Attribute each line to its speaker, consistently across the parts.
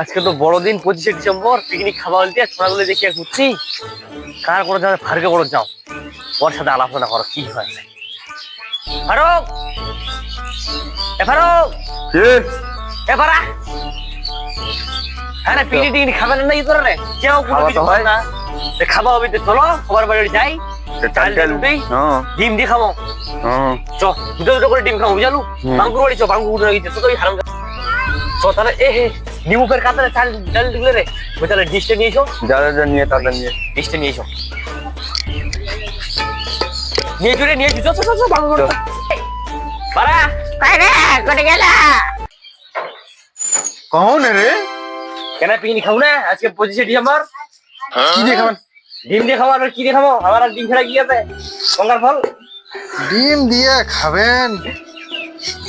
Speaker 1: আজকে তো বড়দিন পঁচিশে ডিসেম্বর পিকনিক খাওয়া বলতে ছোড়াগুলো দেখি ঘুরছি। কার করে যাও ফারুকে করে যাও? ওর সাথে আলোচনা করো কি হয়? ফারুক! এ ফারুক! এ ফারা! হ্যাঁ পিকনিক টিকনিক খাবে না নাকি তোরা রে? কেউ কোনো কিছু
Speaker 2: হয়।
Speaker 1: না। এ খাওয়া হবে তো চলো সবার বাড়ি যাই।
Speaker 2: হ্যাঁ।
Speaker 1: ডিম দিয়ে খাব।
Speaker 2: হ্যাঁ।
Speaker 1: চ দুটো দুটো করে ডিম খাব বুঝালু। বাঙ্কুর বাড়ি চ বাঙ্কুর তো হারাম চ তাহলে এ হে নিমুখের কাতারে চাল ডাল দিলে রে ওই তাহলে ডিশটা নিয়ে এসো।
Speaker 2: যা নিয়ে তাদের নিয়ে।
Speaker 1: ডিশটা নিয়ে এসো। নিয়ে জুড়ে নিয়ে এসো। চ চ চ বাঙ্কুর
Speaker 2: চল।
Speaker 1: বাড়া।
Speaker 3: আরে কোটে গেলা?
Speaker 2: কখন রে?
Speaker 1: কেন পিকনিক খাব না? আজকে পঁচিশে ডিসেম্বর।
Speaker 2: কি দিয়ে খাবেন?
Speaker 1: ডিম দিয়ে খাব আর কি দিয়ে খাব? আমার আর ডিম ছাড়া কি আছে? গঙ্গার ফল।
Speaker 2: ডিম দিয়ে খাবেন?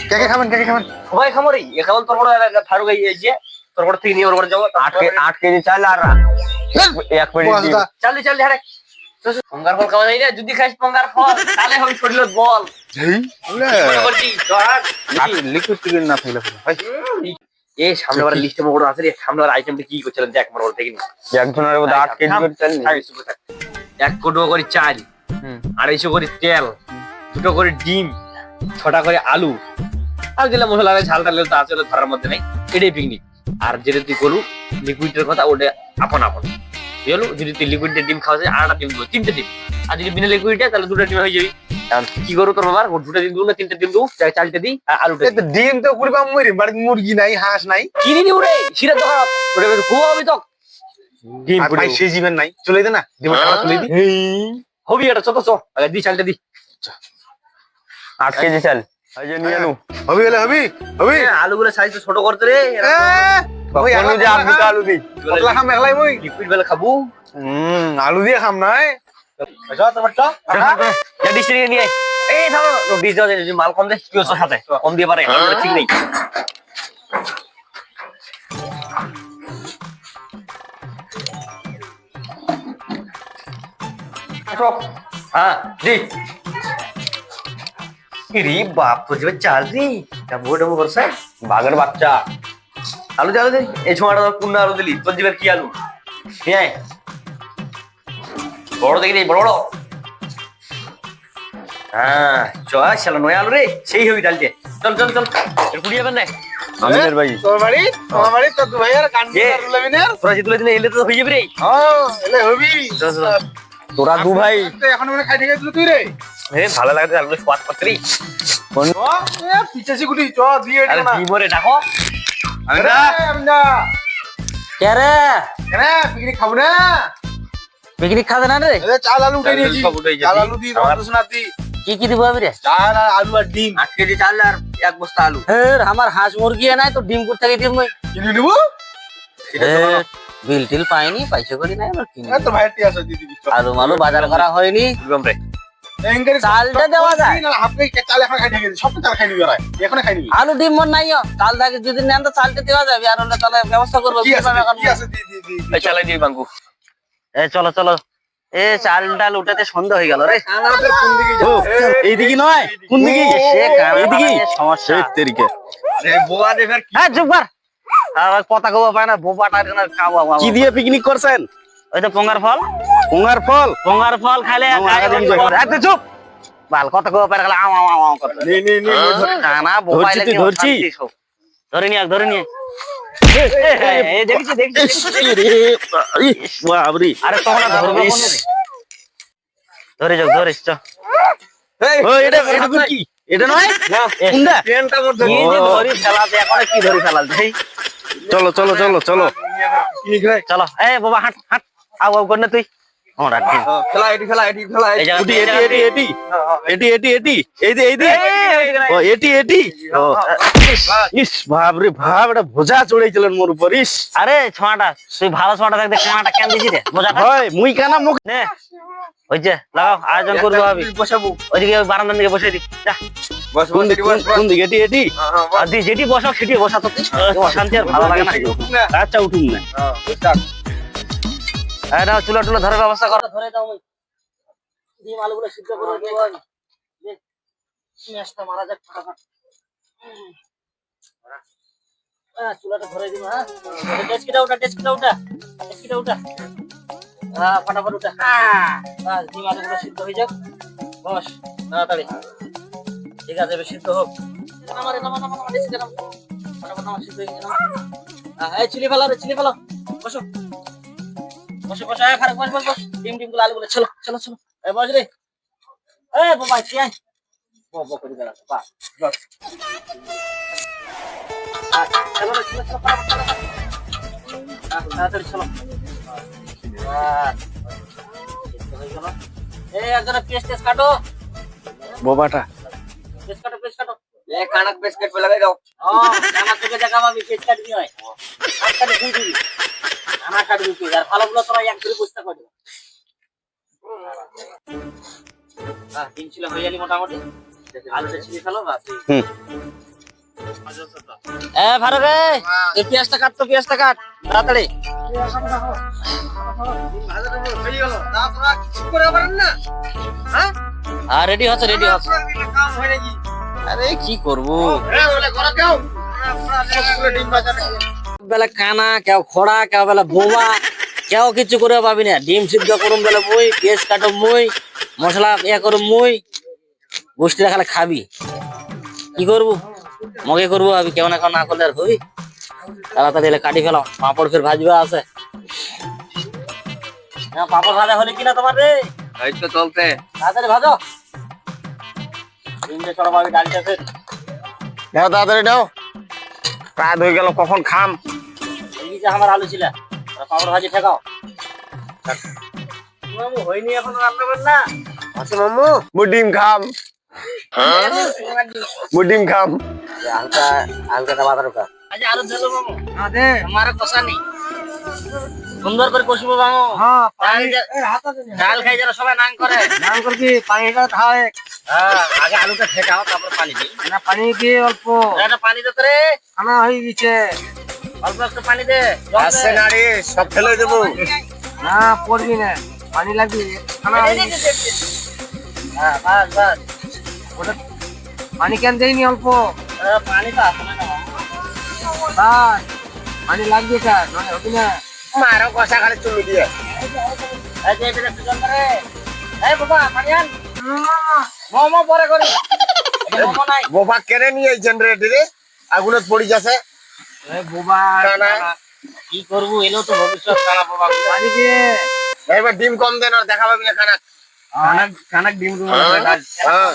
Speaker 2: কে কে খাবেন কে কে খাবেন?
Speaker 1: সবাই খাব রে এ তোর বড় ফারুক এই যে তোর বড় থেকে নিয়ে ওর বড় যাব
Speaker 2: আট কে আট কেজি চাল আর এক পেটি ডিম
Speaker 1: চাল দি চাল হারে। পঙ্গার ফল খাওয়া যায় না যদি খাইস পঙ্গার ফল তাহলে হবে শরীর বল।
Speaker 2: এই
Speaker 1: মনে করছি চল
Speaker 2: লিকুইড টিকিট না থাকলে
Speaker 1: এই সামনে বার লিস্টে মোড় আছে রে সামনে বার আইটেমটা কি করছিলেন দেখ মোড় থেকে নি।
Speaker 2: একজনের মধ্যে আট কেজি করে চাল।
Speaker 1: এক কোটো করে চাল। আড়াইশো করে তেল দুটো করে ডিম ছটা করে আলু আর যেটা মশলা লাগে ঝাল টাল তো আছে ওটা ধরার মধ্যে নাই। এটাই পিকনিক আর যেটা তুই করু লিকুইডের কথা ওটা আপন আপন। বুঝলো যদি তুই লিকুইডের ডিম খাওয়া যায় আড়াটা ডিম দেবো তিনটে ডিম। আর যদি বিনা লিকুইডে তাহলে দুটো ডিম হয়ে যাবি। কি করো তোর বাবার? দুটো ডিম দেবো না তিনটে ডিম দেবো চা- চালটা দিই আর আলুটা
Speaker 2: ডিম তো পুরি পাম মরি বাড়িতে মুরগি নাই হাঁস নাই।
Speaker 1: কিনে নিবো রে শিরা দোকান। ওটা বেশ খুব হবে তো ডিম
Speaker 2: ভাই সে জীবন নাই। চলে দে না ডিমের খাওয়া চলে দি।
Speaker 1: হবি এটা ছোট চ আগে দি চালটা দি
Speaker 2: আট কেজি চাল। এই যে নিয়ে আলু হবি গেলে হবি? হবি?
Speaker 1: আলুগুলো সাইজ ছোট করতে রে।
Speaker 2: ওই আলু দিয়ে আলু দিয়ে আলু দি। পতলা খাম একলাই মই।
Speaker 1: লিকুইড বেলা খাব।
Speaker 2: হুম আলু দিয়ে খাম নাই।
Speaker 1: যা ডিশ নিয়ে নিয়ে এই থামো ডিশ দাও যদি মাল কম দে কি হচ্ছে সাথে? কম দিয়ে পারে ঠিক নেই। আসো। হ্যাঁ দি। রে বাপ তো যাবে চাল দি ডাবো ডাবো করছে বাঘের বাচ্চা। আলু চালু দে এই ছোঁয়াটা ধর পূর্ণ আলু দিলি তোর দিবের কি আলু? নিয়ে আয়। বড় দেখি রে বড় বড়। হ্যাঁ চল শালা নয় আলু রে সেই হবি ডাল দিয়ে চল চল চল কুড়িয়ে বেন
Speaker 2: আমিনের ভাই
Speaker 4: তোর বাড়ি? তোমার বাড়ি তো ভাই আর
Speaker 1: তোরা এলে তো হয়ে যাবে রে।
Speaker 4: হ্যাঁ এলে হবি।
Speaker 1: চল, চল।
Speaker 2: তোরা দু ভাই
Speaker 4: এখন মানে খাই তুই রে?
Speaker 1: ভালো লাগছে আলু স্বাদ করতে রে।
Speaker 4: এ, পিছাছি গুটি চ দিয়ে এটা না।
Speaker 1: ডিমরে ডাকো
Speaker 4: আমি না আমি না
Speaker 3: কে রে?
Speaker 4: কেন পিকনিক খাব না?
Speaker 3: পিকনিক খাবে না রে?
Speaker 4: চাল আলু উঠে নিয়েছি। চাল আলু দি রস নাতি
Speaker 3: কি কি দিব আমি রে
Speaker 4: চাল আর আলু আর ডিম।
Speaker 1: আট কেজি চাল আর এক বস্তা আলু।
Speaker 3: হের আমার হাঁস মুরগি এ নাই তো ডিম কোথা থেকে দিব মই?
Speaker 4: কিনে নিবো?
Speaker 1: সেটা তো বলো।
Speaker 3: টিল পাইনি পয়সা করি নাই আমার কিনি
Speaker 4: তোর ভাইয়ের টি আছে চ।
Speaker 3: আলু মালু বাজার করা হয়নি।
Speaker 1: রে।
Speaker 3: চালটা দেওয়া যায়।
Speaker 4: চাল এখন খাই থেকে সব চাল খাই নিবি ওরাই। এখন খাই নিবি।
Speaker 3: আলু ডিম মন নাই চাল থাকে যদি নেন তো চালটা দেওয়া যাবে। আর হলে তাহলে ব্যবস্থা করব।
Speaker 1: চালাই
Speaker 3: এ চলো চলো এ চাল ডাল উঠাতে সন্ধ্যা হয়ে গেল রে।
Speaker 4: কোন দিকে
Speaker 2: এইদিকে নয়? কোন দিকে? এইদিকে
Speaker 3: সমস্যা।
Speaker 2: তেরিকে
Speaker 1: বোয়া
Speaker 3: হ্যাঁ কবা পায় না বোপাটা খাওয়া
Speaker 2: কি দিয়ে পিকনিক করছেন?
Speaker 3: ওই তো পঙ্গার ফল।
Speaker 2: কুঙ্গার ফল?
Speaker 3: পঙ্গার ফল খাইলে। এত চুপ। বাল কথা কবা পায় গেলে আম আম আম আম করতে
Speaker 2: নে নে নে নে, ধর।
Speaker 3: কানা বোপাই লাগে
Speaker 2: ধরছি।
Speaker 3: ধরে আয়, ধরে নিয়ে আয়। এই দেখছি দেখছি।
Speaker 2: রে, ইস,
Speaker 3: আরে তখন ধরবো
Speaker 2: ইস।
Speaker 3: ধরে যাও ধরিস চ।
Speaker 2: ও, এটা এটা কি? এটা নয়? কোনটা
Speaker 4: ট্রেনটা মোর
Speaker 3: কি ধরি ফেলাতে এখন কি ধরি ফেলাতে
Speaker 2: চলো চলো চলো চলো।
Speaker 3: চলো। এই বাবা হাঁট হাঁট। আও আও কর না তুই। আমরা ঠিক
Speaker 4: খেলা এটি খেলা এটি খেলা
Speaker 2: এটি এটি এটি এটি এটি এটি এই যে এই যে। ও এটি এটি। ও ইস ভাব এটা মোর উপর ইস।
Speaker 3: আরে ছোঁয়াটা তুই ভালো ছোঁয়াটা থাকতে কানাটা কেন দিছি রে বোঝাটা
Speaker 2: হয় মুই কানা মুখ।
Speaker 3: নে ওই যে লাগাও আয়োজন করব ভাবি।
Speaker 4: বসাবো।
Speaker 3: ওইদিকে বারান্দার দিকে বসে দি যা যেটি বসাও সেটি বসা তো তুই। অশান্তি আর ভালো লাগে না।
Speaker 2: আচ্ছা উঠুন না।
Speaker 3: হ্যাঁ নাও চুলা টুলা ধরে ব্যবস্থা করো ধরে দাও ডিম আলুগুলো সিদ্ধ করে দেবো দে, মারা যাক ফটাফট হ্যাঁ চুলাটা ধরে দিব হ্যাঁ ডেস্কিটা উঠা ডেস্কিটা উঠা ডেস্কিটা উঠা হ্যাঁ ফটাফট উঠা হ্যাঁ ডিম আলুগুলো সিদ্ধ হয়ে যাক বস তাড়াতাড়ি ঠিক আছে এবার সিদ্ধ হোক আমার নামা নামা নামা ডেস্কিটা ফটাফট নামা সিদ্ধ হয়ে নামা হ্যাঁ চিলি ফেলো রে চিলি ফেলো বসো বসে বসে আয় ফারাক বস বস বস। ডিম ডিমগুলো আলু গুলো চলো চলো চলো। এ বস রে। এ বাবা কি আয়? বাবা বাবা করে দাঁড়া বাস বস চলো চলো চলো তাড়াতাড়ি চলো। এই আমার কাটবি তুই আর তোরা এক করে বুঝতে পারবি। হ্যাঁ তিন ছিল হয়ে গেলি মোটামুটি। আলুটা ছিলি ফেলো বাস। এ ভালো রে এই পেঁয়াজটা কাট তো পেঁয়াজটা কাট তাড়াতাড়ি।
Speaker 4: হয়ে না হ্যাঁ
Speaker 3: আর রেডি হচ্ছে। রেডি হচ্ছে
Speaker 4: আপনার কাম হয় নাকি
Speaker 3: আরে কি করব
Speaker 4: এ বলে
Speaker 3: কানা কেউ খড়া কেউ বেলা বোবা কেউ কিছু করে পাবি না। ডিম সিদ্ধ করুম বেলা মুই পেঁয়াজ কাটো মুই মশলা ইয়ে করুম মুই গোষ্ঠীরা খালে খাবি। কি করব? মগে করব আমি কেমন এখন না করলে আর হবি। তাড়াতাড়ি এলে কাটি ফেলাম। পাঁপড় ফের ভাজবা আছে। হ্যাঁ পাঁপড় ভাজা হলে কিনা তোমার রে?
Speaker 4: এই তো চলতে
Speaker 3: তাড়াতাড়ি ভাজো। তিনটে চড়া ডালটা ফের।
Speaker 2: দাও তাড়াতাড়ি দাও রাত হয়ে গেল কখন খাম?
Speaker 3: যে আমার আলু ছিল পাঁপড় ভাজি ঠেকাও। মামু হয়নি এখন রান্না বান্না?
Speaker 2: আছে মামু। মু ডিম খাম। মু ডিম খাম।
Speaker 3: হালকা হালকা টামাটার কা আজ আরও ঢেলো মামু।
Speaker 4: দে।
Speaker 3: আমারে কষা নেই। সুন্দর করে কষিবো মামু।
Speaker 4: হ্যাঁ
Speaker 3: পানি ডাল খাই যারা সবাই নাং করে।
Speaker 4: নাম করবি পানিটা খাওয়ায়
Speaker 3: হ্যাঁ আগে আলুটা ঠেকাও তারপর পানি দিই।
Speaker 4: না পানি দিয়ে অল্প।
Speaker 3: এটা পানি তো রে।
Speaker 4: খানা হয়ে গেছে।
Speaker 3: অল্প একটু পানি দে।
Speaker 2: আসছে না রে সব ফেলে দেবো।
Speaker 4: না পড়বি না। পানি লাগবে খানা হয়ে গেছে।
Speaker 3: বাস বাস।
Speaker 4: ওটা পানি কেন দেয়নি অল্প?
Speaker 3: পানি তো না।
Speaker 4: বাস পানি লাগবে নয় হবে না।
Speaker 2: মারো কষা খালি চুমি দিয়ে।
Speaker 3: এই যে এটা একটু জল রে। এই বাবা পানি আন। মোমো পরে করি। মোমো নাই
Speaker 2: বোবা কেড়ে নিয়ে জেনারেটরে আগুনত পড়ি যাচ্ছে।
Speaker 4: বোবা
Speaker 3: কি করব এলো তো ভবিষ্যৎ খারাপ বাবা
Speaker 2: এবার ডিম কম দেন আর দেখা পাবি না খানা
Speaker 4: কানাক কানাক ডিম রুম
Speaker 2: হ্যাঁ।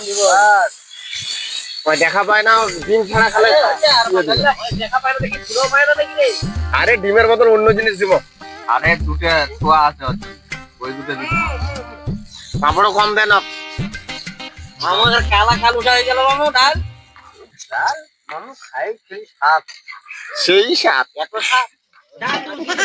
Speaker 2: দেখা পায় না ডিম ছাড়া খালে
Speaker 3: দেখা পাই না দেখি পুরো পাই না দেখি রে।
Speaker 2: আরে ডিমের বদল অন্য জিনিস দিব।
Speaker 4: আরে দুটো ছোয়া আছে ওই দুটো দিতে
Speaker 2: পাপড়ও কম দেন আপ।
Speaker 3: আমাদের কালা কালুটা হয়ে গেল মামু ডাল।
Speaker 4: ডাল? সেই
Speaker 3: সাপ ডাল তুমি কি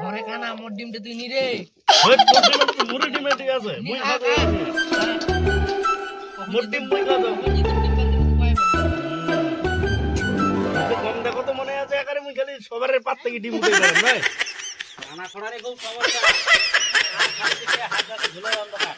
Speaker 3: করতে কানা নেই ডিমটা তুই নিরে। দিছে আরাম দাদা আছে? থেকে সুগারে ভালো লাগাম
Speaker 4: দুটো ডিম ডিম? চিনি খাবা
Speaker 3: খালি কম দেন
Speaker 4: জব করে পিকনিক তা উন করে বসে তুই আর কোথা থাকি উন করে কই না
Speaker 3: কানা মোর ডিমটা তুই নি রে কানা ছড়ারে খুব সমস্যা। হাত হাত